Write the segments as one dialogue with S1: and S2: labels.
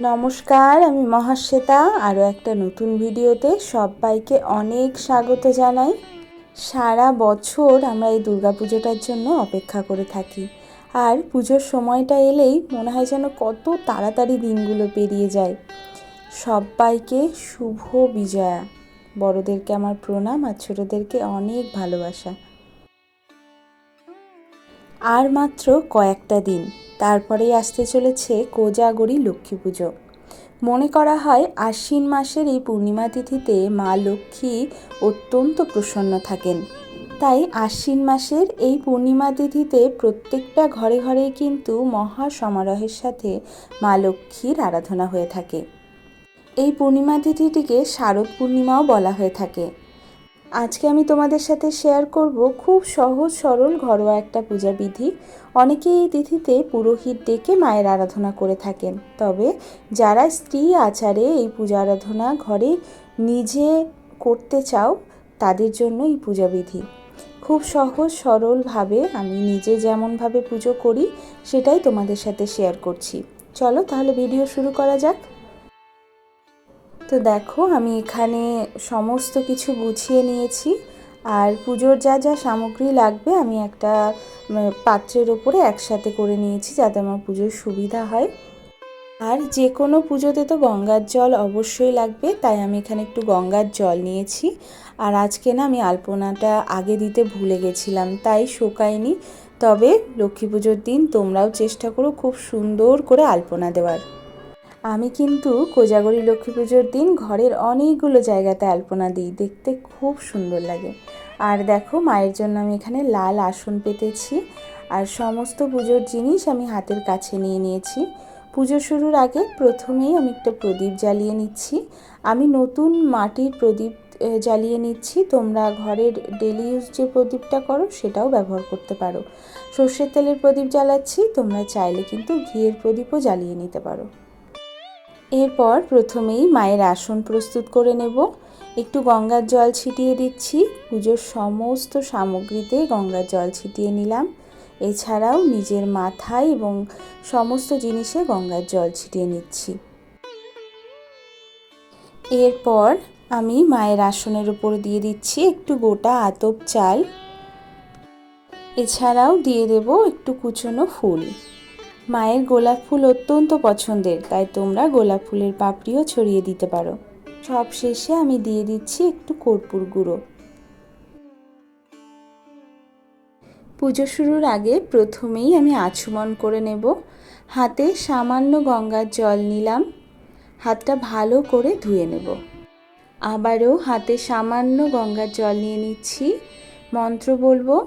S1: নমস্কার, আমি মহাশ্বেতা। আরও একটা নতুন ভিডিওতে সবাইকে অনেক স্বাগত জানাই। সারা বছর আমরা এই দুর্গাপুজোটার জন্য অপেক্ষা করে থাকি। আর পুজোর সময়টা এলেই মনে হয় যেন কত তাড়াতাড়ি দিনগুলো পেরিয়ে যায়। সবাইকে শুভ বিজয়া। বড়দেরকে আমার প্রণাম আর ছোটোদেরকে অনেক ভালোবাসা। আর মাত্র কয়েকটা দিন। তারপরেই আসতে চলেছে কোজাগরি লক্ষ্মী পুজো। মনে করা হয় আশ্বিন মাসের এই পূর্ণিমা তিথিতে মা লক্ষ্মী অত্যন্ত প্রসন্ন থাকেন। তাই আশ্বিন মাসের এই পূর্ণিমা তিথিতে প্রত্যেকটা ঘরে ঘরেই কিন্তু মহা সমারোহের সাথে মা লক্ষ্মীর আরাধনা হয়ে থাকে। এই পূর্ণিমা তিথিটিকে শারদ পূর্ণিমাও বলা হয়ে থাকে। আজকে আমি তোমাদের সাথে শেয়ার করব খুব সহজ, সরল, ঘরোয়া একটা পূজা বিধি। অনেকে এই তিথিতে পুরোহিত ডেকে মায়ের আরাধনা করে থাকেন। তবে যারা স্ত্রী আচারে এই পূজা আরাধনা ঘরে নিজে করতে চাও, তাদের জন্য এই পূজা বিধি। খুব সহজ, সরলভাবে আমি নিজে যেমনভাবে পুজো করি, সেটাই তোমাদের সাথে শেয়ার করছি। চলো তাহলে ভিডিও শুরু করা যাক। তো দেখো, আমি এখানে সমস্ত কিছু গুছিয়ে নিয়েছি। আর পুজোর যা যা সামগ্রী লাগবে, আমি একটা পাত্রের ওপরে একসাথে করে নিয়েছি যাতে আমার পুজোর সুবিধা হয়। আর যে কোনো পুজোতে তো গঙ্গার জল অবশ্যই লাগবে, তাই আমি এখানে একটু গঙ্গার জল নিয়েছি। আর আজকে না, আমি আলপনাটা আগে দিতে ভুলে গেছিলাম, তাই শোকায়নি। তবে লক্ষ্মী পুজোর দিন তোমরাও চেষ্টা করো খুব সুন্দর করে আলপনা দেওয়ার। আমি কিন্তু কোজাগরি লক্ষ্মী পুজোর দিন ঘরের অনেকগুলো জায়গাতে আলপনা দিই, দেখতে খুব সুন্দর লাগে। আর দেখো, মায়ের জন্য আমি এখানে লাল আসন পেতেছি, আর সমস্ত পুজোর জিনিস আমি হাতের কাছে নিয়ে নিয়েছি। পুজো শুরুর আগে প্রথমেই আমি একটা প্রদীপ জ্বালিয়ে নিচ্ছি। আমি নতুন মাটির প্রদীপ জ্বালিয়ে নিচ্ছি। তোমরা ঘরের ডেলি ইউজ যে প্রদীপটা করো, সেটাও ব্যবহার করতে পারো। সর্ষের তেলের প্রদীপ জ্বালাচ্ছি, তোমরা চাইলে কিন্তু ঘিয়ের প্রদীপও জ্বালিয়ে নিতে পারো। এরপর প্রথমেই মায়ের আসন প্রস্তুত করে নেব। একটু গঙ্গার জল ছিটিয়ে দিচ্ছি। পুজোর সমস্ত সামগ্রীতে গঙ্গার জল ছিটিয়ে নিলাম। এছাড়াও নিজের মাথায় এবং সমস্ত জিনিসে গঙ্গার জল ছিটিয়ে নিচ্ছি। এরপর আমি মায়ের আসনের উপর দিয়ে দিচ্ছি একটু গোটা আতপ চাল। এছাড়াও দিয়ে দেব একটু কুচনো ফুল। মায়ের গোলাপ ফুল অত্যন্ত পছন্দের, তাই তোমরা গোলাপ ফুলের পাপড়িও ছড়িয়ে দিতে পারো। সব শেষে আমি দিয়ে দিচ্ছি একটু কর্পূর গুঁড়ো। পুজো শুরুর আগে প্রথমেই আমি আচমন করে নেব। হাতে সামান্য গঙ্গার জল নিলাম। হাতটা ভালো করে ধুয়ে নেব। আবারও হাতে সামান্য গঙ্গার জল নিয়ে নিচ্ছি। মন্ত্র বলব,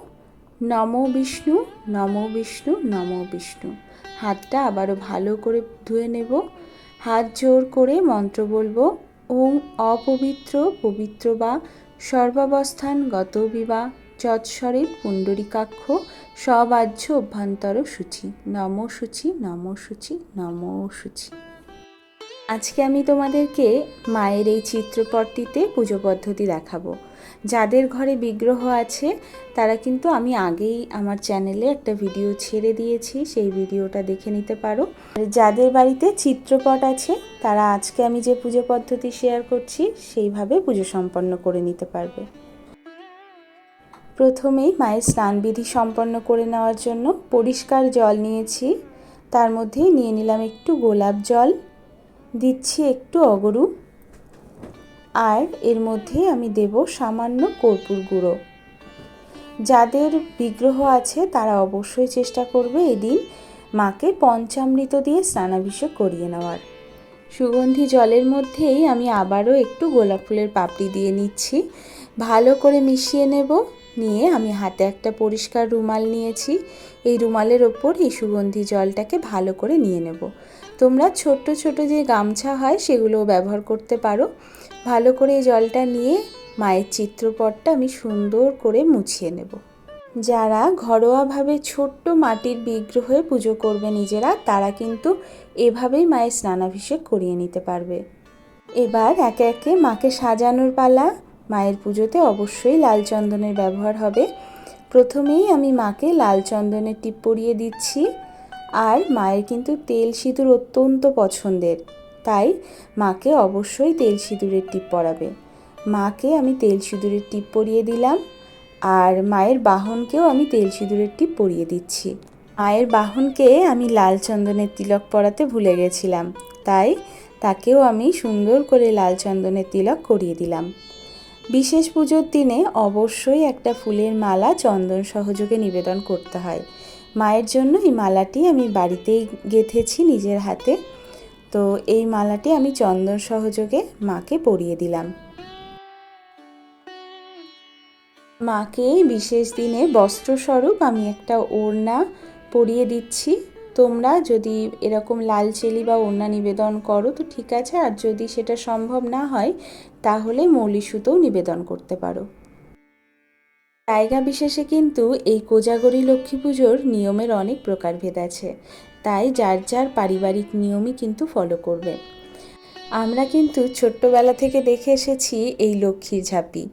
S1: নম বিষ্ণু নম বিষ্ণু নম বিষ্ণু। হাতটা আবারও ভালো করে ধুয়ে নেব। হাত জোর করে মন্ত্র বলব ওম অপবিত্র পবিত্র বা সর্বাবস্থান গত বিবা যৎস্বরে পুণ্ডরিকাক্ষ সবাহ্য অভ্যন্তর সূচি। নম সূচি নম সূচি নম সূচি। আজকে আমি তোমাদেরকে মায়ের এই চিত্রপটটিতে পুজো পদ্ধতি দেখাবো। যাদের ঘরে বিগ্রহ আছে, তারা কিন্তু আমি আগেই আমার চ্যানেলে একটা ভিডিও ছেড়ে দিয়েছি, সেই ভিডিওটা দেখে নিতে পারো। যাদের বাড়িতে চিত্রপট আছে, তারা আজকে আমি যে পুজো পদ্ধতি শেয়ার করছি, সেইভাবে পুজো সম্পন্ন করে নিতে পারবে। প্রথমেই মায়ের স্নানবিধি সম্পন্ন করে নেওয়ার জন্য পরিষ্কার জল নিয়েছি। তার মধ্যে নিয়ে নিলাম একটু গোলাপ জল, দিচ্ছি একটু অগরু আর এর মধ্যে আমি দেব সামান্য কর্পূর গুঁড়ো। যাদের বিগ্রহ আছে, তারা অবশ্যই চেষ্টা করবে এদিন মাকে পঞ্চামৃত দিয়ে স্নানাভিষেক করিয়ে নেওয়ার। সুগন্ধি জলের মধ্যেই আমি আবারও একটু গোলাপ ফুলের পাপড়ি দিয়ে নিচ্ছি। ভালো করে মিশিয়ে নেব। নিয়ে আমি হাতে একটা পরিষ্কার রুমাল নিয়েছি। এই রুমালের ওপর এই সুগন্ধি জলটাকে ভালো করে নিয়ে নেব। তোমরা ছোট্ট ছোট যে গামছা হয়, সেগুলোও ব্যবহার করতে পারো। ভালো করে জলটা নিয়ে মায়ের চিত্রপটটা আমি সুন্দর করে মুছিয়ে নেব। যারা ঘরোয়াভাবে ছোট্ট মাটির বিগ্রহে পুজো করবে নিজেরা, তারা কিন্তু এভাবেই মায়ের স্নানাভিষেক করিয়ে নিতে পারবে। এবার একে একে মাকে সাজানোর পালা। মায়ের পুজোতে অবশ্যই লাল চন্দনের ব্যবহার হবে। প্রথমেই আমি মাকে লাল চন্দনের টিপ পরিয়ে দিচ্ছি। আর মায়ের কিন্তু তেল সিঁদুর অত্যন্ত পছন্দের। তাই মাকে অবশ্যই তেল সিঁদুরের টিপ পরাবে। মাকে আমি তেল সিঁদুরের টিপ পরিয়ে দিলাম আর মায়ের বাহনকেও আমি তেল সিঁদুরের টিপ পরিয়ে দিচ্ছি। মায়ের বাহনকে আমি লাল চন্দনের তিলক পরাতে ভুলে গেছিলাম, তাই তাকেও আমি সুন্দর করে লাল চন্দনের তিলক করিয়ে দিলাম। বিশেষ পুজোর দিনে অবশ্যই একটা ফুলের মালা চন্দন সহযোগে নিবেদন করতে হয়। মায়ের জন্য এই মালাটি আমি বাড়িতেই গেঁথেছি নিজের হাতে। তো এই মালাটি আমি চন্দন সহযোগে মাকে পরিয়ে দিলাম। মাকে বিশেষ দিনে বস্ত্রস্বরূপ আমি একটা ওড়না পরিয়ে দিচ্ছি। তোমরা যদি এরকম লাল চেলি বা ওড়না নিবেদন করো তো ঠিক আছে, আর যদি সেটা সম্ভব না হয় তাহলে মৌলি সুতোও নিবেদন করতে পারো। জায়গা বিশেষে কিন্তু এই কোজাগরী লক্ষ্মী পুজোর নিয়মের অনেক প্রকারভেদ আছে। তাই যার যার পারিবারিক নিয়মই কিন্তু ফলো করবে। আমরা কিন্তু ছোট্টবেলা থেকে দেখে এসেছি এই লক্ষ্মীর ঝাঁপি।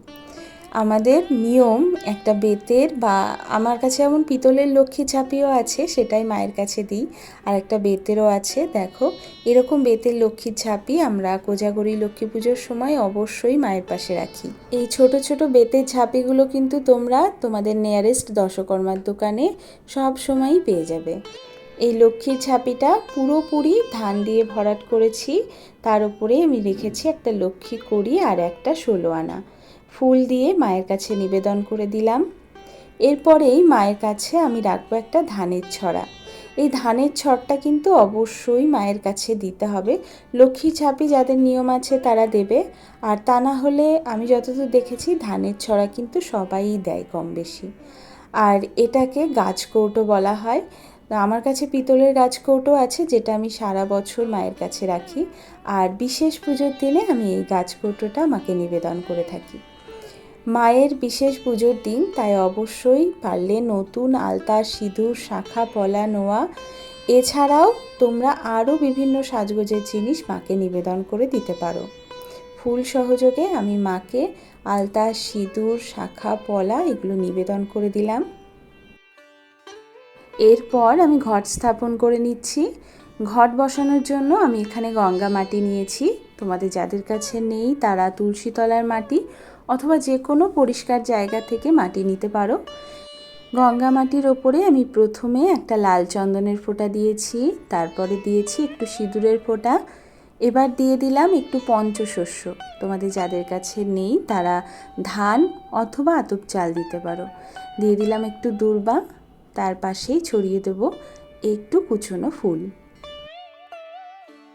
S1: আমাদের নিয়ম একটা বেতের বা আমার কাছে এমন পিতলের লক্ষ্মী ঝাঁপিও আছে, সেটাই মায়ের কাছে দিই। আর একটা বেতেরও আছে, দেখো, এরকম বেতের লক্ষ্মীর ঝাঁপি আমরা কোজাগরি লক্ষ্মী পুজোর সময় অবশ্যই মায়ের পাশে রাখি। এই ছোট ছোট বেতের ঝাঁপিগুলো কিন্তু তোমরা তোমাদের নিয়ারেস্ট দশকর্মার দোকানে সব সময়ই পেয়ে যাবে। এই লক্ষ্মীর ছাপিটা পুরোপুরি ধান দিয়ে ভরাট করেছি। তার উপরে আমি রেখেছি একটা লক্ষ্মী কড়ি আর একটা ষোলো আনা। ফুল দিয়ে মায়ের কাছে নিবেদন করে দিলাম। এরপরেই মায়ের কাছে আমি রাখব একটা ধানের ছড়া। এই ধানের ছড়টা কিন্তু অবশ্যই মায়ের কাছে দিতে হবে। লক্ষ্মী ছাপি যাদের নিয়ম আছে তারা দেবে। আর তা না হলে আমি যতদূর দেখেছি ধানের ছড়া কিন্তু সবাই দেয় কম বেশি। আর এটাকে গাছ কৌটো বলা হয়। আমার কাছে পিতলের গাছকৌটো আছে, যেটা আমি সারা বছর মায়ের কাছে রাখি। আর বিশেষ পুজোর দিনে আমি এই গাছকৌটোটা মাকে নিবেদন করে থাকি। মায়ের বিশেষ পুজোর দিন তাই অবশ্যই পারলে নতুন আলতা, সিঁদুর, শাখা, পলা, নোয়া, এছাড়াও তোমরা আরও বিভিন্ন সাজগোজের জিনিস মাকে নিবেদন করে দিতে পারো। ফুল সহযোগে আমি মাকে আলতা, সিঁদুর, শাখা, পলা এগুলো নিবেদন করে দিলাম। এরপর আমি ঘট স্থাপন করে নিচ্ছি। ঘট বসানোর জন্য আমি এখানে গঙ্গা মাটি নিয়েছি। তোমাদের যাদের কাছে নেই তারা তুলসী তলার মাটি অথবা যে কোনো পরিষ্কার জায়গা থেকে মাটি নিতে পারো। গঙ্গা মাটির ওপরে আমি প্রথমে একটা লাল চন্দনের ফোঁটা দিয়েছি, তারপরে দিয়েছি একটু সিঁদুরের ফোঁটা। এবার দিয়ে দিলাম একটু পঞ্চশস্য। তোমাদের যাদের কাছে নেই তারা ধান অথবা আতপ চাল দিতে পারো। দিয়ে দিলাম একটু দূর্বা। তার পাশেই ছড়িয়ে দেব একটু কুচনো ফুল।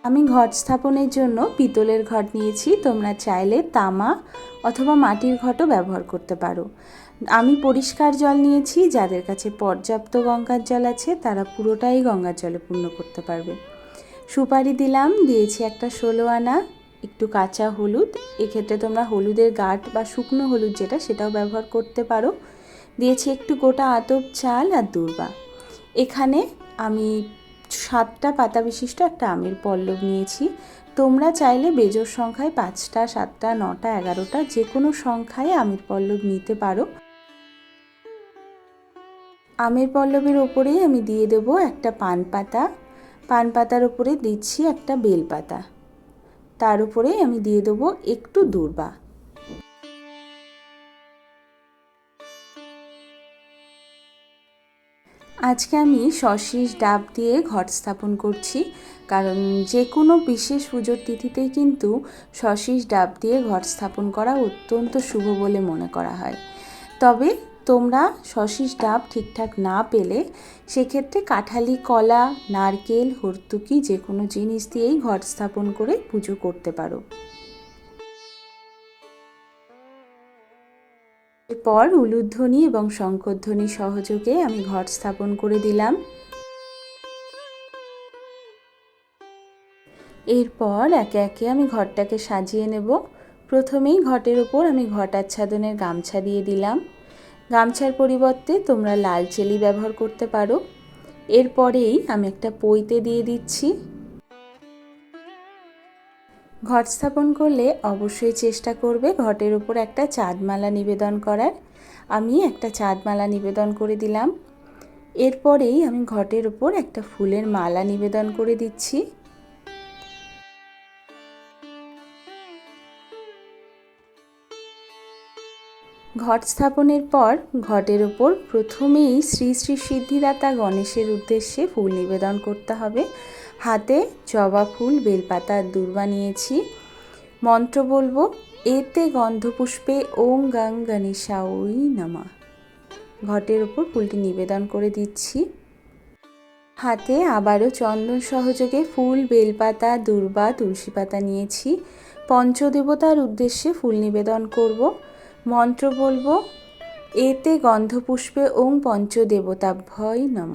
S1: আমি ঘট স্থাপনের জন্য পিতলের ঘট নিয়েছি, তোমরা চাইলে তামা অথবা মাটির ঘটও ব্যবহার করতে পারো। আমি পরিষ্কার জল নিয়েছি, যাদের কাছে পর্যাপ্ত গঙ্গার জল আছে, তারা পুরোটাই গঙ্গার জলে পূর্ণ করতে পারবে। সুপারি দিলাম, দিয়েছি একটা ষোলো আনা, একটু কাঁচা হলুদ। এক্ষেত্রে তোমরা হলুদের গাঠ বা শুকনো হলুদ যেটা, সেটাও ব্যবহার করতে পারো। দিয়েছি একটু গোটা আতপ চাল আর দূর্বা। এখানে আমি সাতটা পাতা বিশিষ্ট একটা আমের পল্লব নিয়েছি। তোমরা চাইলে বেজোর সংখ্যায় পাঁচটা, সাতটা, নটা, এগারোটা যে কোনো সংখ্যায় আমের পল্লব নিতে পারো। আমের পল্লবের ওপরেই আমি দিয়ে দেব একটা পান পাতা। পান পাতার ওপরে দিচ্ছি একটা বেল পাতা। তার উপরে আমি দিয়ে দেবো একটু দূর্বা। আজকে আমি সশীষ ডাব দিয়ে ঘট স্থাপন করছি, কারণ যে কোনো বিশেষ পুজোর তিথিতেই কিন্তু সশীষ ডাব দিয়ে ঘট স্থাপন করা অত্যন্ত শুভ বলে মনে করা হয়। তবে তোমরা সশীষ ডাব ঠিকঠাক না পেলে, সেক্ষেত্রে কাঠালি, কলা, নারকেল, হর্তুকি যে কোনো জিনিস দিয়েই ঘট স্থাপন করে পুজো করতে পারো। এরপর উলুধ্বনি এবং শঙ্করধ্বনি সহযোগে আমি ঘট স্থাপন করে দিলাম। এরপর একে একে আমি ঘরটাকে সাজিয়ে নেব। প্রথমেই ঘটের ওপর আমি ঘট আচ্ছাদনের গামছা দিয়ে দিলাম। গামছার পরিবর্তে তোমরা লাল চেলি ব্যবহার করতে পারো। এরপরেই আমি একটা পইতে দিয়ে দিচ্ছি। ঘট স্থাপন করলে অবশ্যই চেষ্টা করবে ঘটের উপর একটা চাঁদমালা নিবেদন করার। আমি একটা চাঁদমালা নিবেদন করে দিলাম। এরপরেই আমি ঘটের উপর একটা ফুলের মালা নিবেদন করে দিচ্ছি। ঘট স্থাপনের পর ঘটের ওপর প্রথমেই শ্রী শ্রী সিদ্ধিদাতা গণেশের উদ্দেশ্যে ফুল নিবেদন করতে হবে। হাতে জবা ফুল বেলপাতার দূর্বা নিয়েছি। মন্ত্র বলব, এতে গন্ধপুষ্পে ওম গাং গণেশাউই নামা। ঘটের ওপর ফুলটি নিবেদন করে দিচ্ছি। হাতে আবারও চন্দন সহযোগে ফুল, বেলপাতা, দূর্বা, তুলসী পাতা নিয়েছি। পঞ্চদেবতার উদ্দেশ্যে ফুল নিবেদন করব। মন্ত্র বলব, এতে গন্ধপুষ্পে ওং পঞ্চদেবতাভ্যয় নম।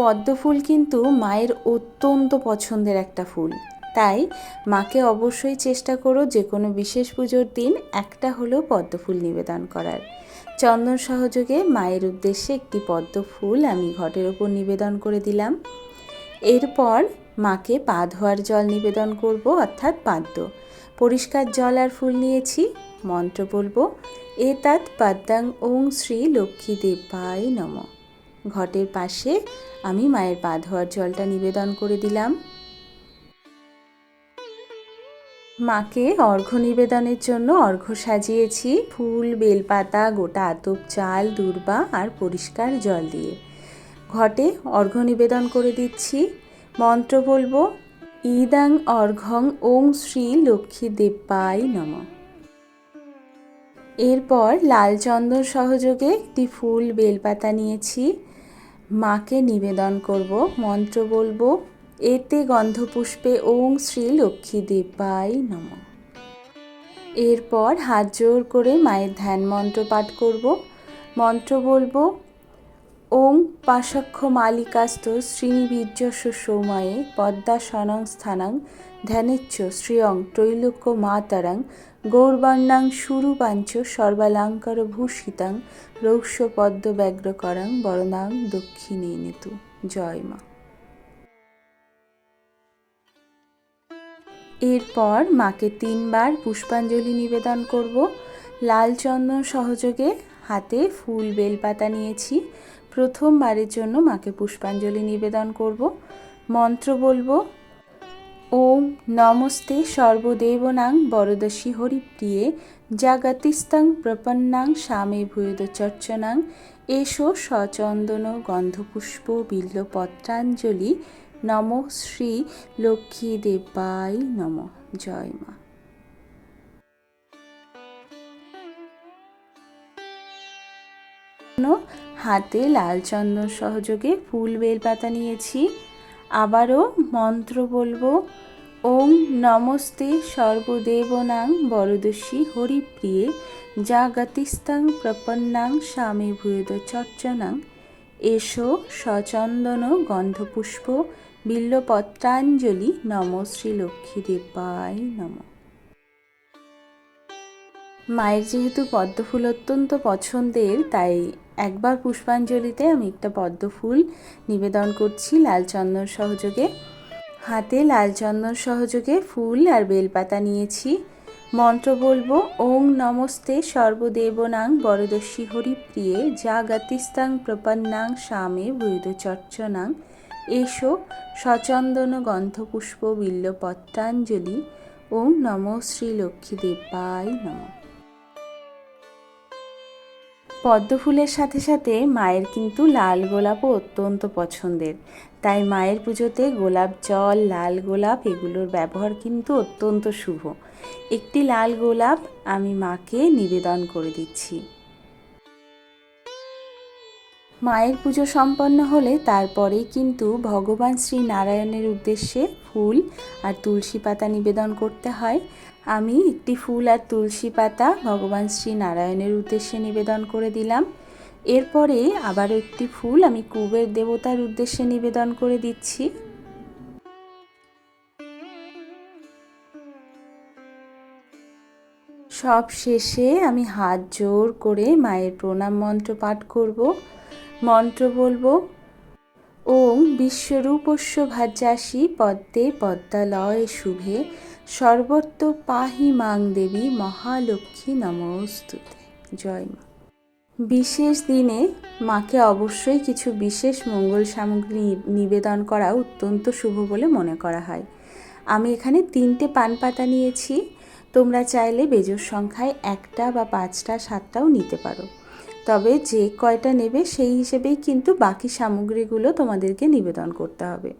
S1: পদ্ম ফুল কিন্তু মায়ের অত্যন্ত পছন্দের একটা ফুল। তাই মাকে অবশ্যই চেষ্টা করো যে কোনো বিশেষ পুজোর দিন একটা হলেও পদ্ম ফুল নিবেদন করার। চন্দন সহযোগে মায়ের উদ্দেশ্যে একটি পদ্ম ফুল আমি ঘটের ওপর নিবেদন করে দিলাম। এরপর মাকে পা ধোয়ার জল নিবেদন করব, অর্থাৎ পাদ্য। পরিষ্কার জল আর ফুল নিয়েছি, মন্ত্র বলব এতাত পাদ্যাং ওং শ্রী লক্ষ্মী দেবায় নম। ঘটের পাশে আমি মায়ের পা ধোয়ার জলটা নিবেদন করে দিলাম। মাকে অর্ঘ্য নিবেদনের জন্য অর্ঘ্য সাজিয়েছি। ফুল, বেলপাতা, গোটা আতপ চাল, দূর্বা আর পরিষ্কার জল দিয়ে। ঘটে অর্ঘ্য নিবেদন করে দিচ্ছি। মন্ত্র বলব ইদাং অর্ঘং ওং শ্রী লক্ষ্মী দেব্যায় নম। এরপর লাল চন্দন সহযোগে একটি ফুল, বেলপাতা নিয়েছি। মাকে নিবেদন করব, মন্ত্র বলব, এতে গন্ধপুষ্পে ওং শ্রী লক্ষ্মী দেবাই নম। এরপর হাত জোর করে মায়ের ধ্যান মন্ত্র পাঠ করব, মন্ত্র বলব ওং পাশক্ষ মালিকাস্ত শ্রীনিবীর্যস্য সৌময়ে পদ্মাসনং স্থানাং ধ্যানেচ্ছ শ্রিয়ং ত্রৈলোক্য মাতারাং গৌরবর্ণাং সুরূপাঞ্চ সর্বালঙ্কার ভূষিতাং রৌষ্য পদ্ম ব্যগ্রকরাং বরণাং দক্ষিণে নেতু জয় মা। এরপর মাকে তিনবার পুষ্পাঞ্জলি নিবেদন করব। লাল চন্দন সহযোগে হাতে ফুল বেলপাতা নিয়েছি। প্রথমবারের জন্য মাকে পুষ্পাঞ্জলি নিবেদন করব। মন্ত্র বলব, ওম নমস্তে সর্বদেবনাং বরদশী হরিপ্রিয়ে জাগতিস্তং প্রপন্নাং স্বামী ভূয়দ চর্চনাং। এসো সচন্দন গন্ধপুষ্প বিল্লপত্রাঞ্জলি নম শ্রী লক্ষ্মী দেবাই নম। জয় মা। হাতে লাল চন্দন সহযোগে ফুল বেলপাতা নিয়েছি। আবারও মন্ত্র বলব ওম নমস্তে সর্বদেবনাং বরদশী হরিপ্রিয়ে জাগতিস্তাং প্রপন্নাং স্বামী ভূয়দ চর্চনাং। এসো সচন্দন গন্ধপুষ্প বিল্লপত্রাঞ্জলি নম শ্রী লক্ষ্মী দেবায় নম। মায়ের যেহেতু পদ্মফুল অত্যন্ত পছন্দের, তাই একবার পুষ্পাঞ্জলিতে আমি একটা পদ্ম ফুল নিবেদন করছি লাল চন্দন সহযোগে। হাতে লাল চন্দন সহযোগে ফুল আর বেলপাতা নিয়েছি। মন্ত্র বলব, ওং নমস্তে সর্বদেবনাং বরদস্যী হরিপ্রিয়ে জাগতিস্তাং প্রপন্নাং স্বামে চর্চনাং এসো সচন্দন গন্ধপুষ্প বিল্লপত্রাঞ্জলি। ওং নম শ্রী লক্ষ্মী দেবায় নম। পদ্ম ফুলের সাথে সাথে মায়ের কিন্তু লাল গোলাপও অত্যন্ত পছন্দের। তাই মায়ের পুজোতে গোলাপ জল, লাল গোলাপ এগুলোর ব্যবহার কিন্তু অত্যন্ত শুভ। একটি লাল গোলাপ আমি মাকে নিবেদন করে দিচ্ছি। মায়ের পুজো সম্পন্ন হলে তারপরেই কিন্তু ভগবান শ্রী নারায়ণের উদ্দেশ্যে ফুল আর তুলসী পাতা নিবেদন করতে হয়। আমি একটি ফুল আর তুলসী পাতা ভগবান শ্রী নারায়ণের উদ্দেশ্যে নিবেদন করে দিলাম। এরপরে আবার একটি ফুল আমি কুবের দেবতার উদ্দেশ্যে নিবেদন করে দিচ্ছি। সব শেষে আমি হাত জোর করে মায়ের প্রণাম মন্ত্র পাঠ করব। মন্ত্র বলব ওং বিশ্বরূপস্য ভাজ্যাসী পদ্মে পদ্মালয় শুভে সর্বত্র পাহি মাং দেবী মহালক্ষ্মী নমস্তুতে। জয় মা। বিশেষ দিনে মাকে অবশ্যই কিছু বিশেষ মঙ্গল সামগ্রী নিবেদন করা অত্যন্ত শুভ বলে মনে করা হয়। আমি এখানে তিনটে পান পাতা নিয়েছি। তোমরা চাইলে বেজোর সংখ্যায় একটা বা পাঁচটা, সাতটাও নিতে পারো। তবে যে কয়টা নেবে সেই হিসেবেই কিন্তু বাকি সামগ্রীগুলো তোমাদেরকে নিবেদন করতে হবে।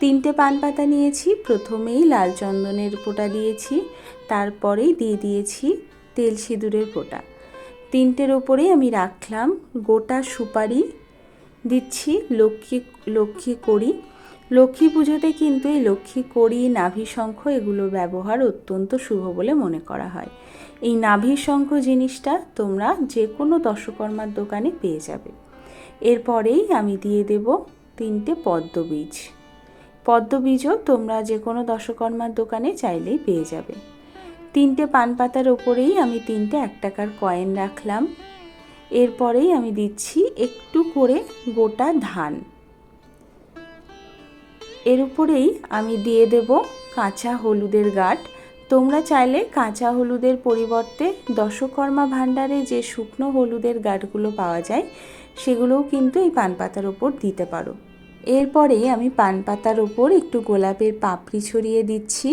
S1: তিনটে পান পাতা নিয়েছি, প্রথমেই লাল চন্দনের ফোঁটা দিয়েছি, তারপরেই দিয়ে দিয়েছি তেল সিঁদুরের ফোঁটা তিনটের ওপরেই আমি রাখলাম গোটা সুপারি, দিচ্ছি লক্ষ্মী লক্ষ্মী করি লক্ষ্মী পুজোতে কিন্তু এই লক্ষ্মী কড়ি, নাভি শঙ্খ এগুলো ব্যবহার অত্যন্ত শুভ বলে মনে করা হয়। এই নাভি শঙ্খ জিনিসটা তোমরা যে কোনো দশকর্মার দোকানে পেয়ে যাবে। এরপরেই আমি দিয়ে দেব তিনটে পদ্ম বীজ। পদ্ম বীজও তোমরা যে কোনো দশকর্মার দোকানে চাইলেই পেয়ে যাবে। তিনটে পান পাতার ওপরেই আমি তিনটে এক টাকার কয়েন রাখলাম। এরপরেই আমি দিচ্ছি একটু করে গোটা ধান। এর উপরেই আমি দিয়ে দেব কাঁচা হলুদের গাঁট। তোমরা চাইলে কাঁচা হলুদের পরিবর্তে দশকর্মা ভাণ্ডারে যে শুকনো হলুদের গাঁটগুলো পাওয়া যায়, সেগুলোও কিন্তু এই পান পাতার ওপর দিতে পারো। এরপরে আমি পান পাতার ওপর একটু গোলাপের পাপড়ি ছড়িয়ে দিচ্ছি।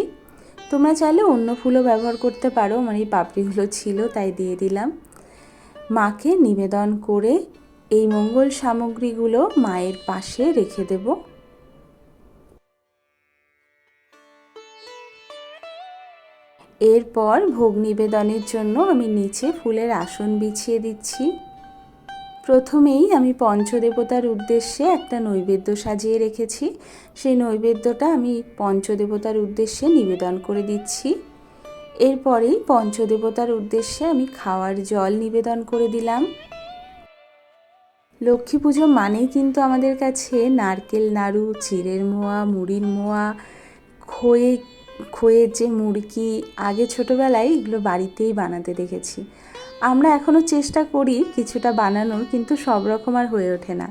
S1: তোমরা চাইলে অন্য ফুলও ব্যবহার করতে পারো, আমার এই পাপড়িগুলো ছিল, তাই দিয়ে দিলাম। মাকে নিবেদন করে এই মঙ্গল সামগ্রীগুলো মায়ের পাশে রেখে দেব। এরপর ভোগ নিবেদনের জন্য আমি নিচে ফুলের আসন বিছিয়ে দিচ্ছি। প্রথমেই আমি পঞ্চদেবতার উদ্দেশ্যে একটা নৈবেদ্য সাজিয়ে রেখেছি। সেই নৈবেদ্যটা আমি পঞ্চদেবতার উদ্দেশ্যে নিবেদন করে দিচ্ছি। এরপরেই পঞ্চদেবতার উদ্দেশ্যে আমি খাওয়ার জল নিবেদন করে দিলাম। লক্ষ্মী পুজো মানেই কিন্তু আমাদের কাছে নারকেল, নাড়ু, চিড়ের মোয়া, মুড়ির মোয়া খয়ে খয়ের যে মুড়কি আগে ছোটোবেলায় এগুলো বাড়িতেই বানাতে দেখেছি। আমরা এখনও চেষ্টা করি কিছুটা বানানোর, কিন্তু সব রকম আর হয়ে ওঠে না।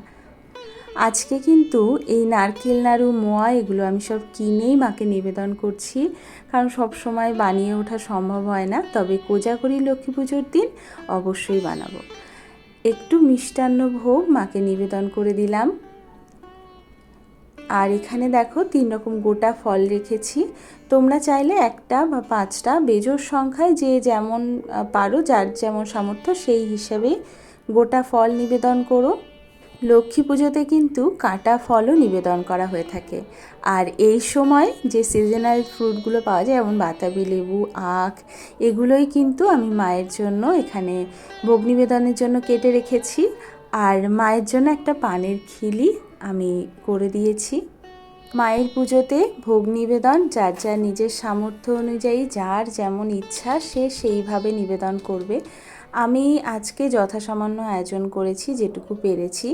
S1: আজকে কিন্তু এই নারকেল, নাড়ু, মোয়া এগুলো আমি সব কিনেই মাকে নিবেদন করছি, কারণ সব সময় বানিয়ে ওঠা সম্ভব হয় না। তবে কোজাগরি লক্ষ্মী পুজোর দিন অবশ্যই বানাবো। একটু মিষ্টান্ন ভোগ মাকে নিবেদন করে দিলাম। আর এখানে দেখো তিন রকম গোটা ফল রেখেছি। তোমরা চাইলে একটা বা পাঁচটা বেজোর সংখ্যায় যে যেমন পারো, যার যেমন সামর্থ্য সেই হিসেবে গোটা ফল নিবেদন করো। লক্ষ্মী পুজোতে কিন্তু কাটা ফলও নিবেদন করা হয়ে থাকে। আর এই সময় যে সিজনাল ফ্রুটগুলো পাওয়া যায়, যেমন বাতাবি লেবু, আখ, এগুলোই কিন্তু আমি মায়ের জন্য এখানে ভোগ নিবেদনের জন্য কেটে রেখেছি। আর মায়ের জন্য একটা পানের খিলি আমি করে দিয়েছি। মায়ের পুজোতে ভোগ নিবেদন, যার যার নিজের সামর্থ্য অনুযায়ী যার যেমন ইচ্ছা সে সেইভাবে নিবেদন করবে। আমি আজকে যথাসামান্য আয়োজন করেছি, যেটুকু পেরেছি।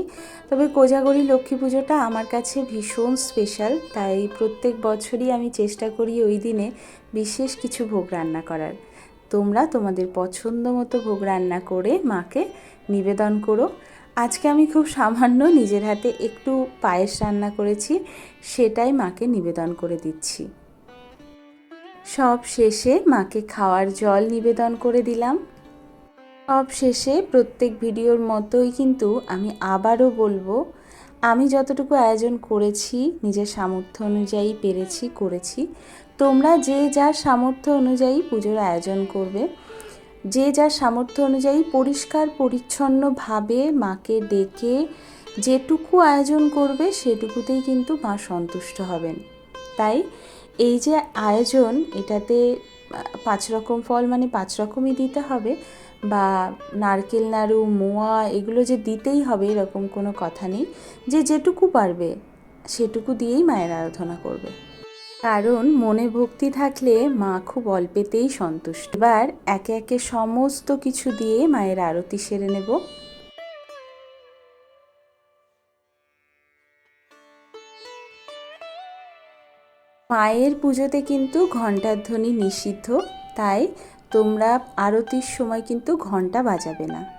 S1: তবে কোজাগরি লক্ষ্মী পুজোটা আমার কাছে ভীষণ স্পেশাল, তাই প্রত্যেক বছরই আমি চেষ্টা করি ওই দিনে বিশেষ কিছু ভোগ রান্না করার। তোমরা তোমাদের পছন্দ মতো ভোগ রান্না করে মাকে নিবেদন করো। আজকে আমি খুব সামান্য নিজের হাতে একটু পায়েস রান্না করেছি, সেটাই মাকে নিবেদন করে দিচ্ছি। সব শেষে মাকে খাওয়ার জল নিবেদন করে দিলাম। সব শেষে প্রত্যেক ভিডিওর মতোই কিন্তু আমি আবারও বলব, আমি যতটুকু আয়োজন করেছি, নিজের সামর্থ্য অনুযায়ী পেরেছি, করেছি। তোমরা যে যার সামর্থ্য অনুযায়ী পুজোর আয়োজন করবে যে যার সামর্থ্য অনুযায়ী পরিষ্কার, পরিচ্ছন্নভাবে মাকে ডেকে যেটুকু আয়োজন করবে সেটুকুতেই কিন্তু মা সন্তুষ্ট হবেন। তাই এই যে আয়োজন, এটাতে পাঁচ রকম ফল মানে পাঁচ রকমই দিতে হবে বা নারকেল, নাড়ু, মোয়া এগুলো যে দিতেই হবে এরকম কোনো কথা নেই। যে যেটুকু পারবে সেটুকু দিয়েই মায়ের আরাধনা করবে। কারণ মনে ভক্তি থাকলে মা খুব অল্পেতেই সন্তুষ্ট। এবার একে একে সমস্ত কিছু দিয়ে মায়ের আরতি সেরে নেব। মায়ের পুজোতে কিন্তু ঘণ্টার ধ্বনি নিষিদ্ধ, তাই তোমরা আরতির সময় কিন্তু ঘণ্টা বাজাবে না।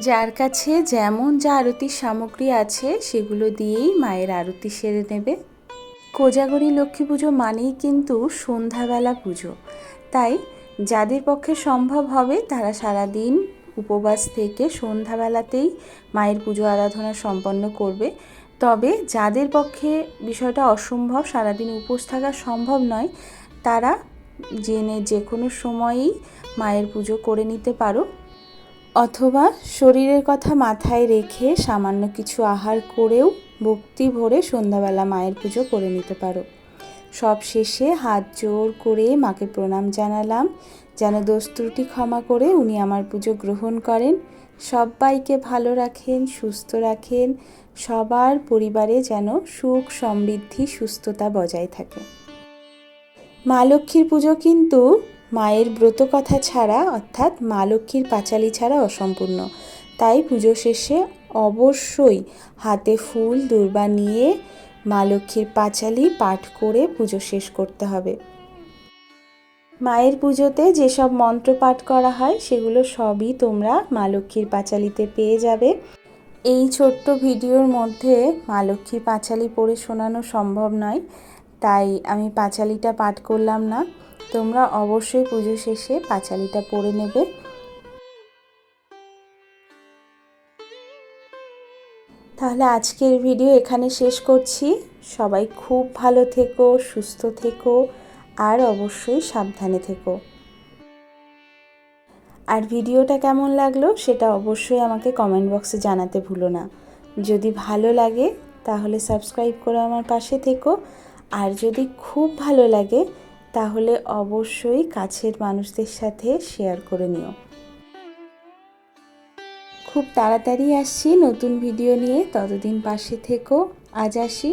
S1: যার কাছে যেমন যা আরতির সামগ্রী আছে, সেগুলো দিয়েই মায়ের আরতি সেরে নেবে। কোজাগরি লক্ষ্মী পুজো মানেই কিন্তু সন্ধ্যাবেলা পুজো। তাই যাদের পক্ষে সম্ভব হবে, তারা সারাদিন উপবাস থেকে সন্ধ্যাবেলাতেই মায়ের পুজো আরাধনা সম্পন্ন করবে। তবে যাদের পক্ষে বিষয়টা অসম্ভব, সারাদিন উপোস থাকা সম্ভব নয়, তারা জেনে যে কোনো সময়ই মায়ের পুজো করে নিতে পারো। অথবা শরীরের কথা মাথায় রেখে সামান্য কিছু আহার করেও ভক্তি ভরে সন্ধ্যাবেলা মায়ের পুজো করে নিতে পারো। সব শেষে হাত জোর করে মাকে প্রণাম জানালাম, যেন দোষ ক্ষমা করে উনি আমার পুজো গ্রহণ করেন। সবাইকে ভালো রাখেন, সুস্থ রাখেন, সবার পরিবারে যেন সুখ সমৃদ্ধি, সুস্থতা বজায় থাকে। মা লক্ষ্মীর পুজো কিন্তু মায়ের ব্রত কথা ছাড়া, অর্থাৎ মা লক্ষ্মীর পাঁচালি ছাড়া অসম্পূর্ণ। তাই পুজো শেষে অবশ্যই হাতে ফুল, দুর্বা নিয়ে মা লক্ষ্মীর পাঁচালি পাঠ করে পুজো শেষ করতে হবে। মায়ের পুজোতে যেসব মন্ত্র পাঠ করা হয়, সেগুলো সবই তোমরা মা লক্ষ্মীর পাঁচালিতে পেয়ে যাবে। এই ছোট্ট ভিডিওর মধ্যে মা লক্ষ্মীর পাঁচালি পড়ে শোনানো সম্ভব নয়, তাই আমি পাঁচালিটা পাঠ করলাম না। তোমরা অবশ্যই পুজো শেষে পাঁচালিটা পরে নেবে। তাহলে আজকের ভিডিও এখানে শেষ করছি। সবাই খুব ভালো থেকো, সুস্থ থেকো, আর অবশ্যই সাবধানে থেকো। আর ভিডিওটা কেমন লাগল সেটা অবশ্যই আমাকে কমেন্ট বক্সে জানাতে ভুলো না। যদি ভালো লাগে তাহলে সাবস্ক্রাইব করে আমার পাশে থেকো। আর যদি খুব ভালো লাগে তাহলে অবশ্যই কাছের মানুষদের সাথে শেয়ার করে নিও। খুব তাড়াতাড়ি আসছি নতুন ভিডিও নিয়ে। ততদিন পাশে থেকো। আজ আসি।